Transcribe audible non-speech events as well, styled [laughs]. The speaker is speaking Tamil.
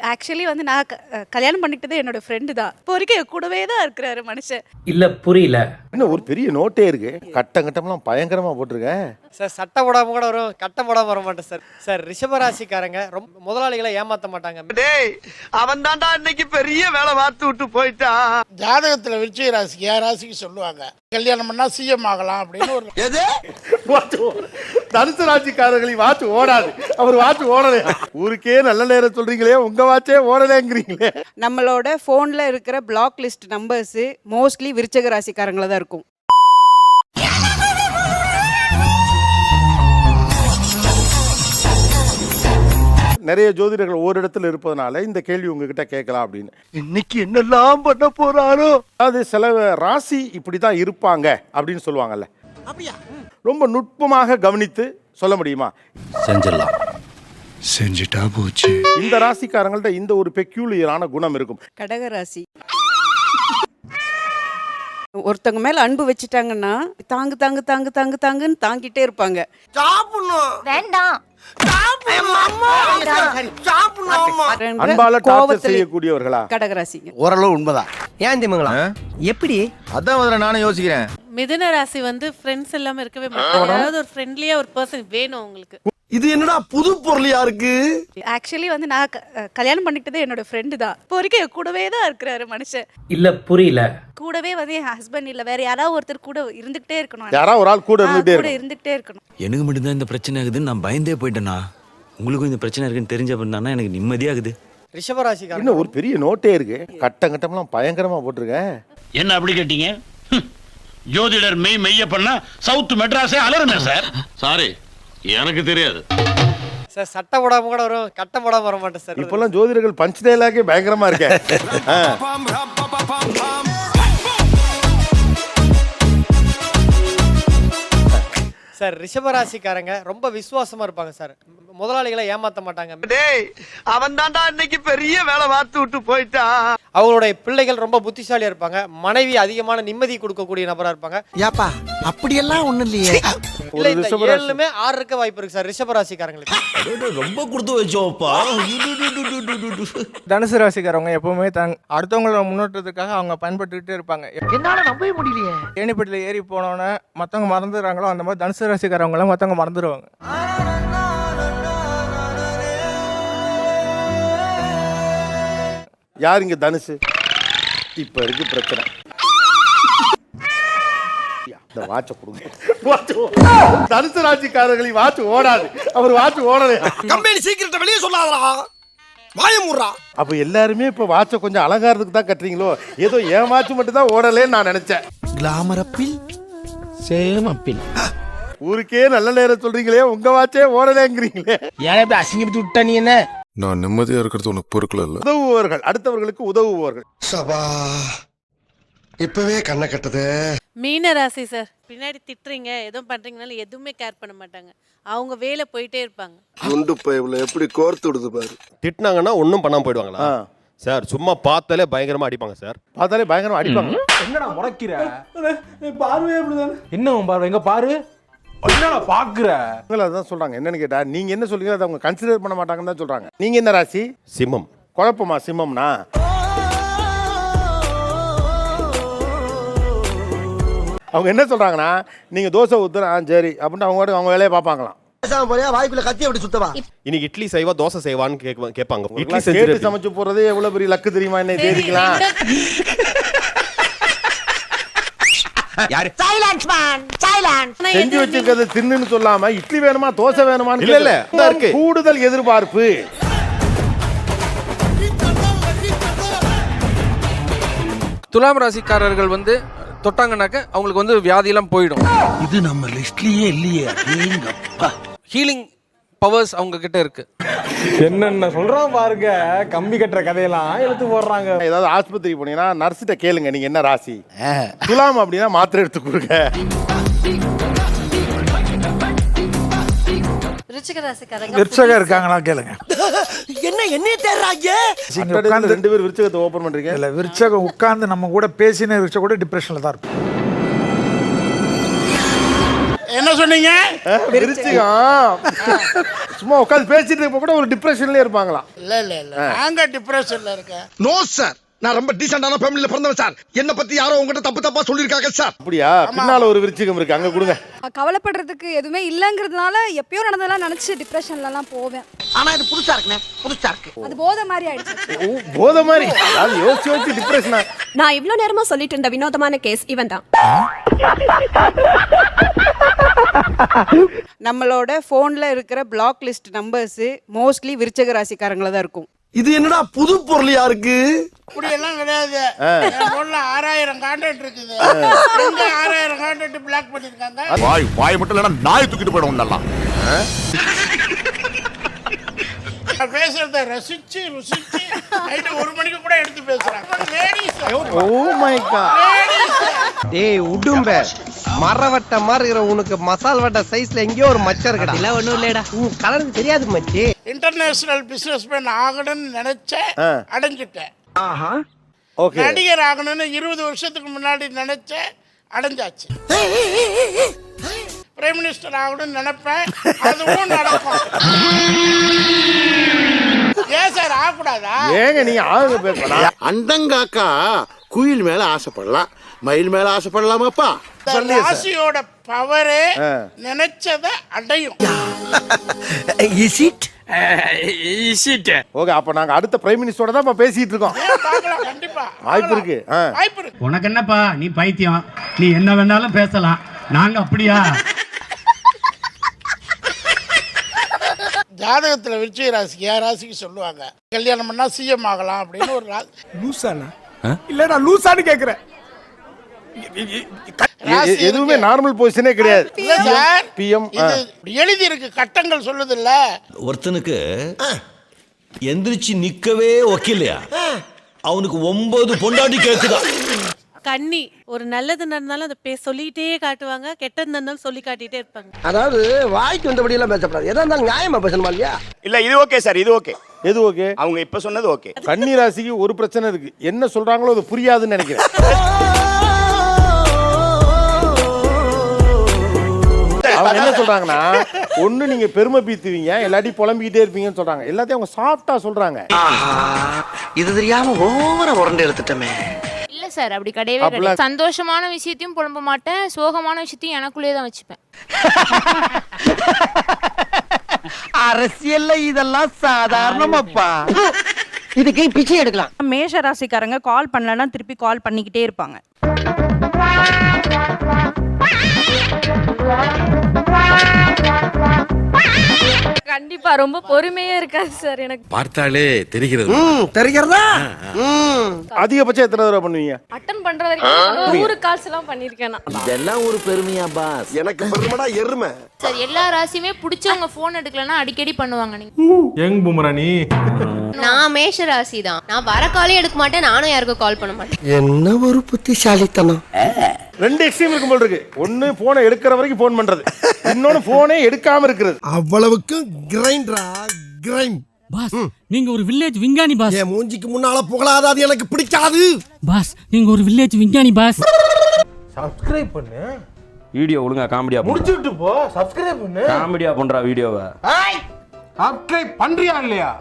ஆக்சுவலி வந்து நான் க- கல்யாணம் பண்ணிக்கிட்டது என்னோட ஃப்ரெண்டு தான். இப்போ வரைக்கும் என் கூடவே தான் இருக்கிறாரு மனுஷன். இல்லை புரியல. என்ன ஒரு பெரிய நோட்டே இருக்கு. கட்டம் கட்டம்லாம் பயங்கரமா போட்டிருக்கேன். சார் சட்டை போடாம கூட வரும் கட்டை போடாம வர மாட்டேன் சார். சார் ரிஷபராசிக்காரங்க ரொம்ப முதலாளிகளை ஏமாத்த மாட்டாங்க. டேய் அவன் தான்டா இன்னைக்கு பெரிய வேலை பார்த்து விட்டு போயிட்டான் ஜாதகத்துல விருச்சிக ராசிக்கு என் ராசிக்கு சொல்லுவாங்க கல்யாணம் பண்ணா சிஎம் ஆகலாம் அப்படின்னு ஒரு [laughs] எது? தனுசு ராசிக்காரர்களின் வாட்ச் ஓடாது. அவர் வாட்ச் ஓடலையா ஊருக்கே நல்ல நேரம் சொல்றீங்களே உங்க வாட்சே ஓடலைங்கிறீங்களே. நம்மளோட ஃபோனில் இருக்கிற பிளாக் லிஸ்ட் நம்பர்ஸு மோஸ்ட்லி விருச்சக ராசிக்காரங்கள தான் இருக்கும். நிறைய ஜோதிடர்கள் ஒரு இடத்துல இருப்பதனால இந்த கேள்வி உங்ககிட்ட கேட்கலாம் அப்படின்னு. இன்னைக்கு என்னெல்லாம் பண்ண போறாரோ? அதாவது சில ராசி இப்படிதான் இருப்பாங்க அப்படின்னு சொல்லுவாங்கல்ல. ரொம்ப நுட்பமாக கவனித்து சொல்ல முடியுமா? செஞ்சிடலாம். செஞ்சுட்டா போச்சு. இந்த ராசிக்காரங்கள்ட்ட இந்த ஒரு பெக்யூலியரான குணம் இருக்கும். கடக ராசி. ஒருத்தவங்க மேல அன்பு வச்சுட்டாங்கன்னா தாங்கு தாங்கு தாங்கு தாங்கு தாங்குன்னு தாங்கிட்டே இருப்பாங்க. சாப்பிடணும். வேண்டாம். அன்பால செய்யக்கூடியவர்களா? ஓரளவு உண்மைதான். ஏன் திமுங்களா? எப்படி? அதான் முதல்ல நானும் யோசிக்கிறேன். மிதுன ராசி வந்து ஃப்ரெண்ட்ஸ் இல்லாம இருக்கவே மாட்டாங்க. ஏதாவது ஒரு ஃப்ரெண்ட்லியா ஒரு பர்சன் வேணும் உங்களுக்கு. இது என்னடா புது பொருளியா இருக்கு? ஆக்சுவலி வந்து நான் கல்யாணம் பண்ணிக்கிட்டது என்னோட ஃப்ரெண்டு தான். இப்போ வரைக்கும் என் கூடவே தான் இருக்கிறாரு மனுஷன். இல்ல புரியல. கூடவே வந்து என் ஹஸ்பண்ட் இல்லை. வேற யாராவது ஒருத்தர் கூட இருந்துகிட்டே இருக்கணும். யாரா ஒரு ஆள் கூட ஆ, இருந்துட்டே கூட இருந்துகிட்டே இருக்கணும். எனக்கு மட்டும்தான் இந்த பிரச்சனை ஆகுதுன்னு நான் பயந்தே போயிட்டேனா? உங்களுக்கும் இந்த பிரச்சனை இருக்குன்னு தெரிஞ்ச பண்ணா எனக்கு நிம்மதியாகுது ரிஷபராசிக்காரங்க இன்னும் ஒரு பெரிய நோட்டே இருக்கு. கட்டம் கட்டம்லாம் பயங்கரமா போட்டிருக்கேன் என்ன அப்படி கேட்டீங்க. ஜோதிடர் மெய் மெய்ய பண்ணா சவுத் மெட்ராஸே அலறுமே சார். சாரி. எனக்கு தெரியாது. சார் சட்டை போடாம கூட வரும் கட்டை போடாம வர மாட்டேன் சார். இப்பெல்லாம் ஜோதிடர்கள் பஞ்ச் டேலாக்கே பயங்கரமா இருக்கே. ஆ. சார் ரிஷபராசிக்காரங்க ரொம்ப விசுவாசமா இருப்பாங்க சார். முதலாளிகளை ஏமாத்த மாட்டாங்க. டேய் அவன் தான்டா இன்னைக்கு பெரிய வேலை பார்த்து விட்டு போயிட்டான் அவங்களுடைய பிள்ளைகள் ரொம்ப புத்திசாலியா இருப்பாங்க. மனைவி அதிகமான நிம்மதி கொடுக்கக்கூடிய நபரா இருப்பாங்க. ஏப்பா அப்படியெல்லாம் ஒண்ணு இல்லையே. இல்ல இந்த ஏழுமே ஆறு இருக்க வாய்ப்பு இருக்கு சார். ரிஷபராசிக்காரங்களுக்கு. ரொம்ப கொடுத்து வச்சோப்பா. தனுசு ராசிக்காரவங்க எப்பவுமே தன் அடுத்தவங்களோட முன்னேற்றத்துக்காக அவங்க பயன்பட்டுக்கிட்டே இருப்பாங்க. என்னால நம்பவே முடியலையே. ஏணிப்பட்டியில் ஏறி போனோன்னே மற்றவங்க மறந்துடுறாங்களோ அந்த மாதிரி தனுசு ராசிக்காரவங்களாம் மற்றவங்க மறந்துடுவாங்க யார் இங்க தனுசு? இப்ப இருக்கு பிரச்சனை. இந்த வாட்ச கொடுங்க. தனுசு ராசிக்காரர்களின் வாட்ச் ஓடாது. அவர் வாட்ச் ஓடலையா? கம்பெனி சீக்கிரத்தை வெளியே சொல்லாதடா. வாய மூடுறா. அப்ப எல்லாருமே இப்ப வாட்சை கொஞ்சம் அலங்காரத்துக்கு தான் கட்டுறீங்களோ? ஏதோ என் வாட்ச் மட்டும் தான் ஓடலேன்னு நான் நினைச்சேன். கிளாமர் அப்பில் சேம் அப்பில் ஊருக்கே நல்ல நேரம் சொல்றீங்களே உங்க வாட்சே ஓடலேங்கிறீங்களே. ஏன் இப்படி அசிங்கப்பட்டு விட்ட நீ என்ன? நான் நிம்மதியா இருக்கிறது உனக்கு பொறுக்கல இல்ல உதவுபவர்கள் அடுத்தவர்களுக்கு உதவுபவர்கள் சபா இப்பவே கண்ணை கட்டுது. மீன ராசி சார் பின்னாடி திட்டுறீங்க எதுவும் பண்றீங்கனாலும் எதுவுமே கேர் பண்ண மாட்டாங்க. அவங்க வேலை போயிட்டே இருப்பாங்க. குண்டு பைப்ல எப்படி கோர்த்து விடுது பாரு. திட்டினாங்கன்னா ஒன்றும் பண்ணாம போயிடுவாங்களா. சார் சும்மா பார்த்தாலே பயங்கரமா அடிப்பாங்க சார். பார்த்தாலே பயங்கரமா அடிப்பாங்க. என்னடா முறைக்கிற? பார்வையே அப்படிதானே? என்ன உன் பார்வை? எங்க பாரு? என்னடா பாக்குற? அதான் சொல்றாங்க. என்னன்னு கேட்டா நீங்க என்ன சொல்றீங்க அதை அவங்க கன்சிடர் பண்ண மாட்டாங்கன்னு தான் சொல்றாங்க. நீங்க என்ன ராசி? சிம்மம். குழப்பமா? சிம்மம்னா? அவங்க என்ன சொல்றாங்கன்னா நீங்க தோசை ஊத்துறா சரி அப்படின்னு அவங்க அவங்க வேலையை பார்ப்பாங்களாம். போறியா? வாய்க்குள்ள கத்தி அப்படி சுத்தவா? இன்னைக்கு இட்லி செய்வா தோசை செய்வான்னு கேட்பாங்க. இட்லி சமைச்சு போறதே எவ்வளவு பெரிய லக்கு தெரியுமா? என்ன தேதிக்கலாம் [laughs] செஞ்சு வச்சிருக்கிறது தின்னுன்னு சொல்லாம இட்லி வேணுமா தோசை வேணுமான்னு இல்ல, இல்ல. இருக்கு. கூடுதல் எதிர்பார்ப்பு. துலாம் ராசிக்காரர்கள் வந்து தொட்டாங்கனாக்க அவங்களுக்கு வந்து வியாதியெல்லாம் போயிடும். இது நம்ம லிஸ்ட்லயே இல்லையே. ஹீலிங் பவர்ஸ் அவங்க கிட்ட இருக்கு. என்னென்ன சொல்றோம் பாருங்க கம்பி கட்டுற கதையெல்லாம் எடுத்து போடுறாங்க. ஏதாவது ஆஸ்பத்திரி போனீங்கன்னா நர்ஸ்கிட்ட கேளுங்க நீங்க என்ன ராசி? துலாம் அப்படின்னா மாத்திரை எடுத்து கொடுங்க. ரிச்சிக ராசிக்காரங்க. விருச்சகம் இருக்காங்களா கேளுங்க. என்ன தேடுறாங்க? அட்டடையில ரெண்டு பேர் விருச்சகத்தை ஓபன் பண்றீங்க? இல்ல விருச்சகம் உட்கார்ந்து நம்ம கூட பேசின விருச்சகம் கூட டிப்ரெஷன்ல தான் இருக்கும் என்ன சொன்னீங்க? விருச்சிகம். சும்மா உட்காந்து பேசிட்டு இருப்ப கூட ஒரு டிப்ரெஷன்லயே இருப்பாங்களாம். இல்ல இல்ல இல்ல. நாங்க டிப்ரெஷன்ல இருக்கேன் நோ சார் நான் ரொம்ப டீசென்டான ஃபேமிலில பிறந்தவன் சார் என்ன பத்தி யாரோ உங்ககிட்ட தப்பு தப்பா சொல்லிருக்காங்க சார் அப்படியா? பின்னால ஒரு விருச்சிகம் இருக்கு. அங்க கொடுங்க. கவலைப்படுறதுக்கு எதுவுமே இல்லைங்கிறதுனால எப்பயோ நடந்ததெல்லாம் நினைச்சு டிப்ரெஷன்லலாம் போவேன். ஆனா இது புதுசா இருக்குண்ணே. புதுசா இருக்கு. அது போதை மாதிரி ஆயிடுச்சு. ஓ, போத மாதிரி. அதாவது யோசிச்சு யோசிச்சு டிப்ரெஷனா நான் இவ்வளோ நேரமா சொல்லிட்டு இருந்த வினோதமான கேஸ் இவன் தான். நம்மளோட ஃபோனில் இருக்கிற பிளாக் லிஸ்ட் நம்பர்ஸு மோஸ்ட்லி விருச்சக ராசிக்காரங்கள தான் இருக்கும். இது என்னடா புது பொருளியா இருக்கு? அப்படி எல்லாம் கிடையாது என் போன்ல ஆறாயிரம் கான்டாக்ட் இருக்குது. எங்க ஆறாயிரம் கான்டாக்ட் பிளாக் பண்ணிருக்காங்க வாய் வாய் மட்டும் இல்லைன்னா நாய் தூக்கிட்டு போயிடும் நல்லா நான் பேசுறத ரசிச்சு ருசிச்சு நைட்டு ஒரு மணிக்கு கூட எடுத்து பேசுறாங்க. லேடிஸ் ஓ மை காட் டேய் உடும்ப. மரவட்ட மாதிரி இருக்கிற உனக்கு மசால் வட்ட சைஸ்ல எங்கேயோ ஒரு மச்சம் இருக்குடா. இல்ல ஒண்ணும் இல்லடா உன் கலருக்கு தெரியாது மச்சி. இன்டர்நேஷனல் பிசினஸ் மேன் ஆகணும்னு நினைச்சேன். அடைஞ்சிட்டேன். ஓகே நடிகர் ஆகணும்னு இருபது வருஷத்துக்கு முன்னாடி நினைச்சேன் அடைஞ்சாச்சு. [laughs] பிரைம் மினிஸ்டர் ஆகணும்னு நினைப்பேன் அதுவும் நடக்கும். [laughs] ஏங்க நீங்க ஆளுங்க பேசலாம் அண்டங்காக்கா குயில் மேல ஆசைப்படலாம். மயில் மேல ஆசைப்படலாமாப்பா? ராசியோட பவரே. நினைச்சத அடையும். ஓகே அப்ப நாங்க அடுத்த பிரைம் மினிஸ்டரோட தான் இப்ப பேசிட்டு இருக்கோம். வாய்ப்பு இருக்கு. வாய்ப்பு இருக்கு. உனக்கு என்னப்பா? நீ பைத்தியம். நீ என்ன வேணாலும் பேசலாம். நாங்க அப்படியா? ஜாதகத்துல விருச்சிக ராசிக்கு என் ராசிக்கு சொல்லுவாங்க. கல்யாணம் பண்ணா சிஎம் ஆகலாம் அப்படின்னு ஒரு [laughs] ராசி லூசானா இல்லடா லூசான்னு எ- எதுவுமே. நார்மல் பொசிஷனே கிடையாது. இல்ல சார். பிஎம் எழுதி இருக்கு கட்டங்கள் சொல்லுது இல்ல ஒருத்தனுக்கு எந்திரிச்சு நிக்கவே ஒக்கில்லையா அவனுக்கு ஒன்பது பொண்டாட்டி கேக்குதா? கன்னி ஒரு நல்லது நடந்தாலும் அதை பே சொல்லிட்டே காட்டுவாங்க கெட்டது நடந்தாலும் சொல்லி காட்டிட்டே இருப்பாங்க. அதாவது வாய்க்கு வந்தபடி எல்லாம் பேசப்படாது. எதா இருந்தாலும் நியாயமா பேசணுமா இல்லையா? இல்ல இது ஓகே சார் இது ஓகே எது ஓகே அவங்க இப்ப சொன்னது ஓகே கன்னி ராசிக்கு ஒரு பிரச்சனை இருக்கு. என்ன சொல்றாங்களோ அது புரியாதுன்னு நினைக்கிறேன். அவங்க என்ன சொல்றாங்கன்னா ஒண்ணு நீங்க பெருமை பீத்துவீங்க எல்லாட்டி புலம்பிக்கிட்டே இருப்பீங்கன்னு சொல்றாங்க. எல்லாத்தையும் அவங்க சாஃப்டா சொல்றாங்க. இது தெரியாம ஓவர உரண்டு எடுத்துட்டமே. சார் அப்படி கிடையவே கிடையாது. சந்தோஷமான விஷயத்தையும் புலம்ப மாட்டேன் சோகமான விஷயத்தையும் எனக்குள்ளேயே தான் வச்சுப்பேன். [laughs] அரசியல்ல இதெல்லாம் சாதாரணமாப்பா. [laughs] இதுக்கு பிச்சை எடுக்கலாம். மேஷ ராசிக்காரங்க கால் பண்ணலன்னா திருப்பி கால் பண்ணிக்கிட்டே இருப்பாங்க. [laughs] கண்டிப்பா ரொம்ப பொறுமையா இருக்காது சார் எனக்கு. பார்த்தாலே தெரிகிறது. தெரிகிறதா? அதிகபட்சம் எத்தனை தடவை பண்ணுவீங்க? அட்டன் பண்ற வரைக்கும் நூறு கால்ஸ் எல்லாம் பண்ணிருக்கேன் நான். இதெல்லாம் ஒரு பெருமையா பாஸ் எனக்கு பெருமடா எருமை. சார் எல்லா ராசியுமே பிடிச்சவங்க போன் எடுக்கலன்னா அடிக்கடி பண்ணுவாங்க நீங்க. யங் புமராணி? நான் மேஷ ராசி தான் நான் வர காலே எடுக்க மாட்டேன் நானும் யாருக்கும் கால் பண்ண மாட்டேன். என்ன ஒரு புத்திசாலித்தனம். ரெண்டு எக்ஸ்ட்ரீம் இருக்கும் போல் இருக்கு. ஒன்னு போனை எடுக்கிற வரைக்கும் போன் பண்றது. இன்னொன்னு போனே எடுக்காம இருக்கிறது. அவ்வளவுக்கு கிரைண்டரா கிரைண்ட் பாஸ் நீங்க ஒரு வில்லேஜ் விஞ்ஞானி பாஸ். என் மூஞ்சிக்கு முன்னால புகழாத அது எனக்கு பிடிக்காது. பாஸ் நீங்க ஒரு வில்லேஜ் விஞ்ஞானி பாஸ். சப்ஸ்கிரைப் பண்ணு. வீடியோ ஒழுங்கா காமெடியா முடிச்சுட்டு போ. சப்ஸ்கிரைப் பண்ணு. காமெடியா பண்றா வீடியோவை. சப்ஸ்கிரைப் பண்றியா இல்லையா?